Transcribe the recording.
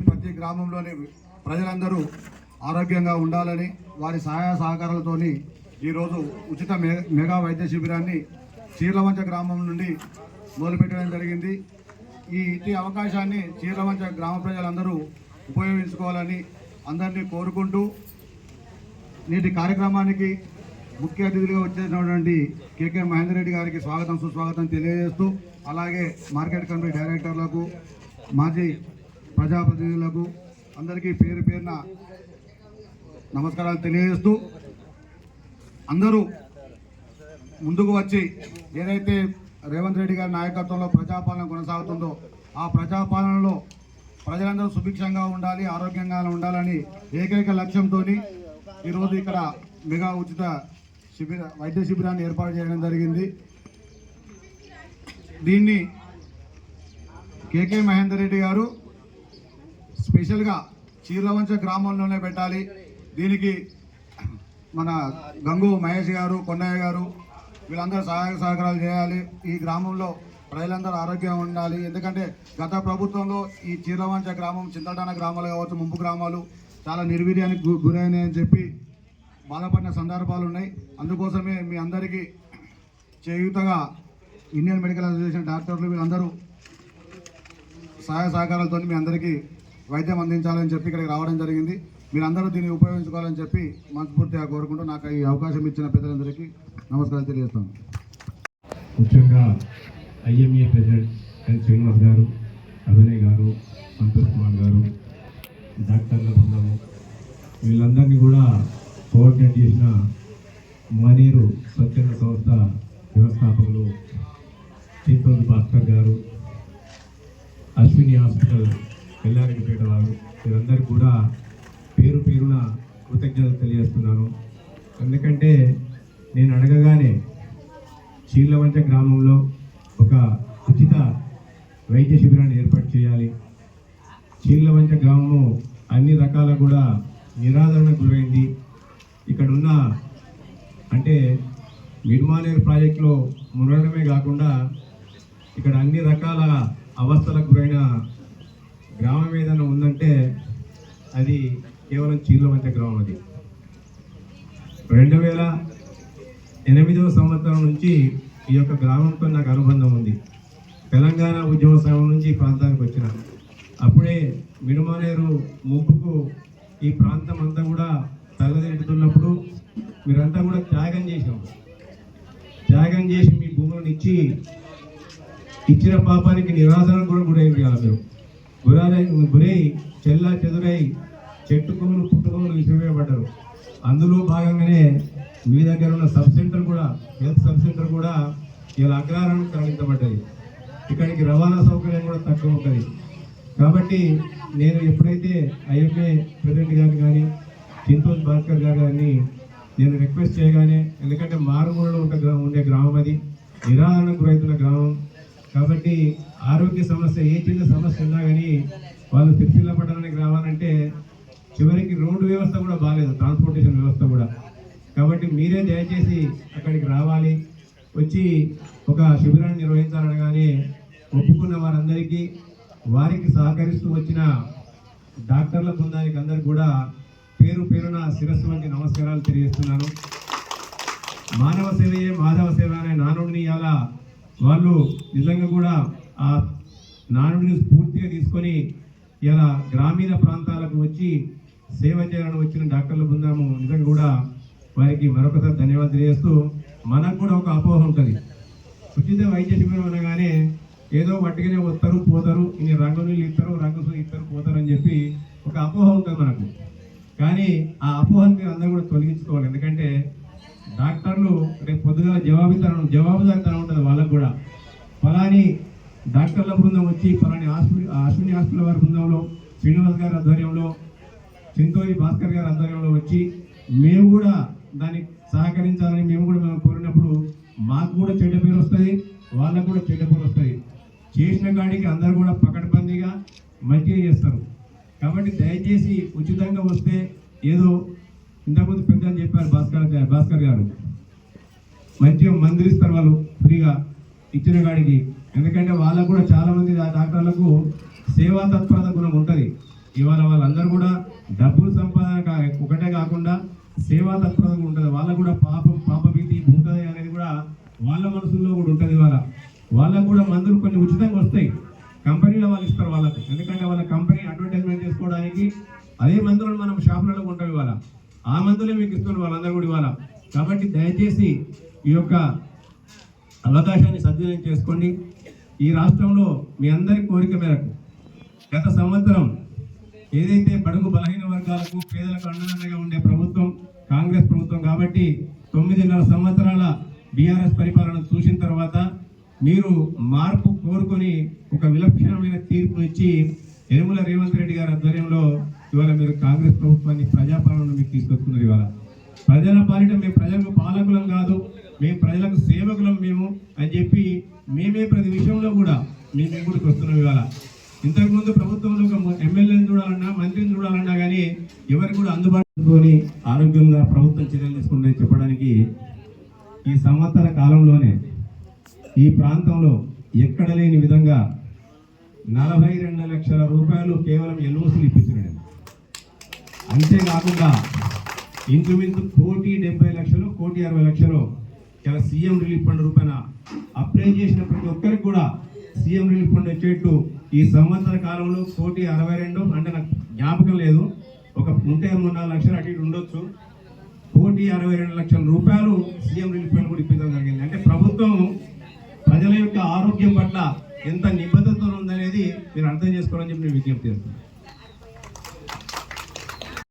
ప్రతి గ్రామంలోని ప్రజలందరూ ఆరోగ్యంగా ఉండాలని వారి సహాయ సహకారాలతోని ఈరోజు ఉచిత మె- మెగా వైద్య శిబిరాన్ని చీర్లవంచ గ్రామం నుండి మొదలుపెట్టడం జరిగింది. ఈ ఇట్టి అవకాశాన్ని చీర్లవంచ గ్రామ ప్రజలందరూ ఉపయోగించుకోవాలని అందరినీ కోరుకుంటూ నేటి కార్యక్రమానికి ముఖ్య అతిథులుగా వచ్చేసినటువంటి కేకే మహేందర్ రెడ్డి గారికి స్వాగతం సుస్వాగతం తెలియజేస్తూ అలాగే మార్కెట్ కమిటీ డైరెక్టర్లకు మాజీ ప్రజాప్రతినిధులకు అందరికీ పేరు పేరున నమస్కారాలు తెలియజేస్తూ అందరూ ముందుకు వచ్చి ఏదైతే రేవంత్ రెడ్డి గారి నాయకత్వంలో ప్రజాపాలన కొనసాగుతుందో ఆ ప్రజాపాలనలో ప్రజలందరూ సుభిక్షంగా ఉండాలి ఆరోగ్యంగా ఉండాలని ఏకైక లక్ష్యంతో ఈరోజు ఇక్కడ మెగా ఉచిత శిబిర వైద్య శిబిరాన్ని ఏర్పాటు చేయడం జరిగింది. దీన్ని కేకే మహేందర్ రెడ్డి గారు స్పెషల్గా చీర్లవంచ గ్రామంలోనే పెట్టాలి. దీనికి మన గంగు మహేష్ గారు కొండయ్య గారు వీళ్ళందరూ సహాయ సహకారాలు చేయాలి. ఈ గ్రామంలో ప్రజలందరూ ఆరోగ్యంగా ఉండాలి. ఎందుకంటే గత ప్రభుత్వంలో ఈ చీరవంచ గ్రామం చింతటాన గ్రామాలు కావచ్చు ముంపు గ్రామాలు చాలా నిర్వీర్యానికి గురైనాయని చెప్పి బాధపడిన సందర్భాలు ఉన్నాయి. అందుకోసమే మీ అందరికీ చేయూతగా ఇండియన్ మెడికల్ అసోసియేషన్ డాక్టర్లు వీళ్ళందరూ సహాయ సహకారాలతో మీ అందరికీ వైద్యం అందించాలని చెప్పి ఇక్కడికి రావడం జరిగింది. మీరందరూ దీన్ని ఉపయోగించుకోవాలని చెప్పి మనస్ఫూర్తిగా కోరుకుంటూ నాకు ఈ అవకాశం ఇచ్చిన పెద్దలందరికీ నమస్కారం తెలియజేస్తాను. ముఖ్యంగా ఐఎంఏ ప్రెసిడెంట్ ఎన్ శ్రీనివాస్ గారు అభినయ్ గారు సంతోష్ కుమార్ గారు డాక్టర్ల బృందము వీళ్ళందరినీ కూడా కోఆర్డినేట్ చేసిన మనీరు స్వచ్ఛంద సంస్థ వ్యవస్థాపకులు చింతోజు భాస్కర్ గారు అశ్విని హాస్పిటల్ ఎల్లారెడ్డిపేట వారు వీరందరికీ కూడా పేరు పేరున కృతజ్ఞతలు తెలియజేస్తున్నాను. ఎందుకంటే నేను అడగగానే చీర్లవంచ గ్రామంలో ఒక ఉచిత వైద్య శిబిరాన్ని ఏర్పాటు చేయాలి. చీర్లవంచ గ్రామము అన్ని రకాల కూడా నిరాదరణకు గురైంది. ఇక్కడ ఉన్న అంటే మిడ్మానేర్ ప్రాజెక్టులో మునగడమే కాకుండా ఇక్కడ అన్ని రకాల అవస్థలకు గురైన గ్రామం ఏదైనా ఉందంటే అది కేవలం చీర్లవంచ గ్రామం అది. రెండు వేల ఎనిమిదవ సంవత్సరం నుంచి ఈ యొక్క గ్రామంతో నాకు అనుబంధం ఉంది. తెలంగాణ ఉద్యమ సమయం నుంచి ఈ ప్రాంతానికి వచ్చిన అప్పుడే మిడుమానేరు ముప్పుకు ఈ ప్రాంతం అంతా కూడా తలదెడుతున్నప్పుడు మీరంతా కూడా త్యాగం చేసాం త్యాగం చేసి మీ భూములను ఇచ్చి ఇచ్చిన పాపానికి నిరాశనం కూడా గురైంది కదా మీరు గురై గురై చెల్లా చెదురై చెట్టు కొమ్ములు పుట్టుకొమ్మలు విసిరివేయబడ్డారు. అందులో భాగంగానే మీ దగ్గర ఉన్న సబ్ సెంటర్ కూడా హెల్త్ సబ్ సెంటర్ కూడా ఇలా అగ్రహారం తరలించబడ్డాయి. ఇక్కడికి రవాణా సౌకర్యం కూడా తక్కువ ఉంటుంది కాబట్టి నేను ఎప్పుడైతే ఐఎంఏ ప్రెసిడెంట్ గారిని కానీ చింతోజ్ భాస్కర్ గారు కానీ నేను రిక్వెస్ట్ చేయగానే ఎందుకంటే మారుమూలలో ఉండే గ్రామం ఉండే గ్రామం అది నిరాదరణకు గురవుతున్న గ్రామం. కాబట్టి ఆరోగ్య సమస్య ఏ చిన్న సమస్య ఉన్నా కానీ వాళ్ళు సిరిసిల్ల పట్టణానికి రావాలంటే చివరికి రోడ్డు వ్యవస్థ కూడా బాగాలేదు ట్రాన్స్పోర్టేషన్ వ్యవస్థ కూడా. కాబట్టి మీరే దయచేసి అక్కడికి రావాలి. వచ్చి ఒక శిబిరాన్ని నిర్వహించాలనగానే ఒప్పుకున్న వారందరికీ వారికి సహకరిస్తూ వచ్చిన డాక్టర్ల బృందానికి అందరికి కూడా పేరు పేరున శిరస్సు వంటి నమస్కారాలు తెలియజేస్తున్నాను. మానవ సేవయే మాధవ సేవ అనే నానుడిని ఇలా వాళ్ళు నిజంగా కూడా ఆ నానుడిని స్ఫూర్తిగా తీసుకొని ఇలా గ్రామీణ ప్రాంతాలకు వచ్చి సేవ చేయాలని వచ్చిన డాక్టర్ల బృందము నిజంగా కూడా వారికి మరొకసారి ధన్యవాదాలు తెలియజేస్తూ మనకు కూడా ఒక అపోహ ఉంటుంది. ఉచిత వైద్య శిబిరం అనగానే ఏదో వట్టిగానే వస్తారు పోతారు ఇన్ని రంగు నీళ్ళు ఇస్తారు రంగు ఇస్తారు పోతారు అని చెప్పి ఒక అపోహ ఉంటుంది మనకు. కానీ ఆ అపోహను మీరు అందరూ కూడా తొలగించుకోవాలి. ఎందుకంటే డాక్టర్లు రేపు పొద్దుగా జవాబుదారం జవాబుదారితనం ఉంటుంది వాళ్ళకు కూడా. ఫలాని డాక్టర్ల బృందం వచ్చి ఫలాని హాస్పిటల్ అశ్విని హాస్పిటల్ వారి బృందంలో శ్రీనివాస్ గారి ఆధ్వర్యంలో చింతోరి భాస్కర్ గారి ఆధ్వర్యంలో వచ్చి మేము కూడా దానికి సహకరించాలని మేము కూడా మేము కోరినప్పుడు మాకు కూడా చెడ్డ పేరు వస్తుంది వాళ్ళకు కూడా చెడ్డ పేరు వస్తుంది చేసిన కాడికి అందరూ కూడా పకడ్బందీగా మంచిగా చేస్తారు. కాబట్టి దయచేసి ఉచితంగా వస్తే ఏదో ఇంతకుముందు పెద్దలు చెప్పారు భాస్కర్ భాస్కర్ గారు. మంచిగా మందిరిస్తారు వాళ్ళు ఫ్రీగా ఇచ్చిన కాడికి. ఎందుకంటే వాళ్ళకు కూడా చాలామంది డాక్టర్లకు సేవా తత్పరత గుణం ఉంటుంది. ఇవాళ వాళ్ళందరూ కూడా సేవా తత్పరత కూడా ఉంటుంది. వాళ్ళకు కూడా పాపం పాపభీతి భూతదయ అనేది కూడా వాళ్ళ మనసుల్లో కూడా ఉంటుంది ఇవాళ. వాళ్ళకు కూడా మందులు కొన్ని ఉచితంగా వస్తాయి. కంపెనీలో వాళ్ళు ఇస్తారు వాళ్ళకు. ఎందుకంటే వాళ్ళ కంపెనీ అడ్వర్టైజ్మెంట్ చేసుకోవడానికి అదే మందులను మనం షాపులలో ఉంటాం ఇవాళ. ఆ మందులే మీకు ఇస్తున్నారు వాళ్ళందరూ కూడా ఇవాళ. కాబట్టి దయచేసి ఈ యొక్క అవకాశాన్ని సద్వినియోగం చేసుకోండి. ఈ రాష్ట్రంలో మీ అందరి కోరిక మేరకు గత సంవత్సరం ఏదైతే బడుగు బలహీన వర్గాలకు పేదలకు అండదండగా ఉండే ప్రభుత్వం కాంగ్రెస్ ప్రభుత్వం కాబట్టి తొమ్మిదిన్నర సంవత్సరాల బీఆర్ఎస్ పరిపాలన చూసిన తర్వాత మీరు మార్పు కోరుకొని ఒక విలక్షణమైన తీర్పు ఇచ్చి యనుమల రేవంత్ రెడ్డి గారి ఆధ్వర్యంలో ఇవాళ మీరు కాంగ్రెస్ ప్రభుత్వాన్ని ప్రజాపాలన మీకు తీసుకొస్తున్నారు ఇవాళ. ప్రజల పాలిట మేము ప్రజలకు పాలకులం కాదు మేము ప్రజలకు సేవకులం మేము అని చెప్పి మేమే ప్రతి విషయంలో కూడా మేము మీ వస్తున్నాం ఇవాళ. ఇంతకుముందు ప్రభుత్వంలో ఒక ఎమ్మెల్యేని చూడాలన్నా మంత్రిని చూడాలన్నా కానీ ఎవరు కూడా అందుబాటులోని ఆరోగ్యంగా ప్రభుత్వం చర్యలు తీసుకుందని చెప్పడానికి ఈ సంవత్సర కాలంలోనే ఈ ప్రాంతంలో ఎక్కడ లేని విధంగా నలభై రెండు లక్షల రూపాయలు కేవలం ఎల్ఓసీలు ఇప్పించినాడు. అంతేకాకుండా ఇంచుమించు కోటి డెబ్బై లక్షలు కోటి అరవై లక్షలు ఇలా సీఎం రిలీఫ్ ఫండ్ రూపాయన అప్లై చేసిన ప్రతి ఒక్కరికి కూడా సీఎం రిలీఫ్ ఫండ్ వచ్చేట్టు ఈ సంవత్సర కాలంలో కోటి అరవై రెండు అంటే నాకు జ్ఞాపకం లేదు. ఒక ఉంటే మూడు నాలుగు లక్షలు అటు ఇటు ఉండొచ్చు. కోటి అరవై రెండు లక్షల రూపాయలు సీఎం రిలీఫ్ ఫండ్ కూడా ఇప్పించడం జరిగింది. అంటే ప్రభుత్వం ప్రజల యొక్క ఆరోగ్యం పట్ల ఎంత నిబద్ధత ఉందనేది మీరు అర్థం చేసుకోవాలని చెప్పి నేను విజ్ఞప్తి చేస్తున్నాను.